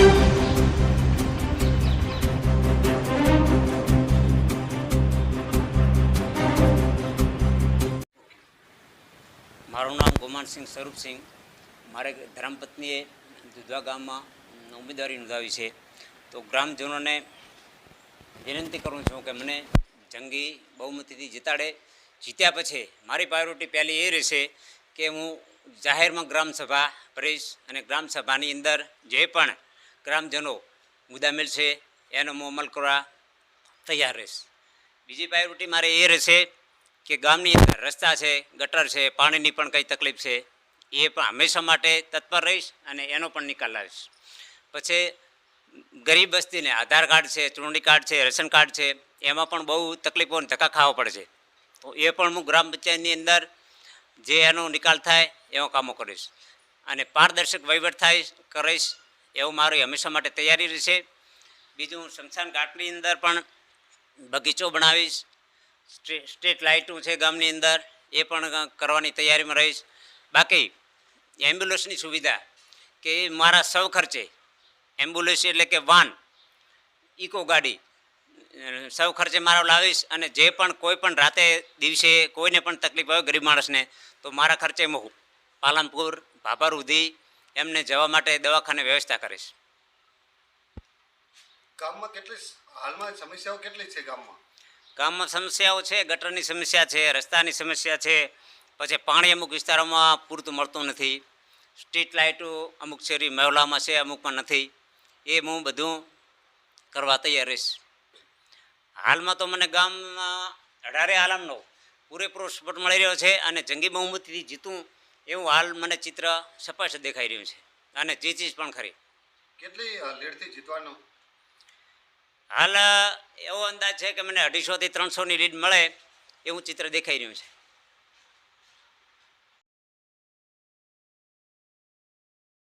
મારું નામ ગોમાનસિંહ સ્વરૂપસિંહ. મારે ધર્મપત્નીએ દુધવા ગામમાં ઉમેદવારી નોંધાવી છે. તો ગ્રામજનોને વિનંતી કરું છું કે મને જંગી બહુમતીથી જીતાડે. જીત્યા પછી મારી પ્રાયોરિટી પહેલી એ રહેશે કે હું જાહેરમાં ગ્રામસભા ભરીશ અને ગ્રામસભાની અંદર જે પણ ગ્રામજનો મુદ્દા છે, એનો હું અમલ કરવા તૈયાર રહીશ. બીજી પ્રાયોરિટી મારે એ રહેશે કે ગામની અંદર રસ્તા છે, ગટર છે, પાણીની પણ કંઈ તકલીફ છે, એ પણ હંમેશા માટે તત્પર રહીશ અને એનો પણ નિકાલ લાવીશ. પછી ગરીબ વસ્તીને આધાર કાર્ડ છે, ચૂંટણી કાર્ડ છે, રેશન કાર્ડ છે, એમાં પણ બહુ તકલીફો અને ધક્કા ખાવા પડે છે. તો એ પણ હું ગ્રામ પંચાયતની અંદર જે એનો નિકાલ થાય એવા કામો કરીશ. અને પારદર્શક વહીવટ થાય, કરીશ એવું મારી હંમેશા માટે તૈયારી રહેશે બીજું શમશાન ઘાટની અંદર પણ બગીચો બનાવીશ. સ્ટ્રે- સ્ટ્રીટ લાઇટું છે ગામની અંદર, એ પણ કરવાની તૈયારીમાં રહીશ. બાકી એમ્બ્યુલન્સની સુવિધા કે મારા સૌ ખર્ચે, એમ્બ્યુલન્સ એટલે કે વાન, ઇકો ગાડી સૌ ખર્ચે મારો લાવીશ અને જે પણ કોઈ પણ રાતે દિવસે કોઈને પણ તકલીફ હોય ગરીબ માણસને, તો મારા ખર્ચે હું પાલનપુર, ભાભા સુધી એમને જવા માટે દવાખાને વ્યવસ્થા કરીશ. ગામમાં કેટલી હાલમાં સમસ્યાઓ કેટલી છે ગામમાં? ગામમાં સમસ્યાઓ છે ગટરની સમસ્યા છે રસ્તાની સમસ્યા છે પછી પાણી અમુક વિસ્તારોમાં પૂરતું મળતું નથી. સ્ટ્રીટ લાઇટો અમુક શેરી મહોલામાં છે અમુકમાં નથી. એ હું બધું કરવા તૈયાર રહીશ. હાલમાં તો મને ગામમાં અઢારે આલમનો પૂરેપૂરો સપોર્ટ મળી રહ્યો છે અને જંગી બહુમતીથી જીતું એવું હાલ મને ચિત્ર સ્પષ્ટ દેખાઈ રહ્યું છે. અને જીતીશ પણ ખરી. કેટલી લીડથી જીતવાનો? હાલ એવો અંદાજ છે કે મને અઢીસોથી ત્રણસોની લીડ મળે એવું ચિત્ર દેખાઈ રહ્યું છે.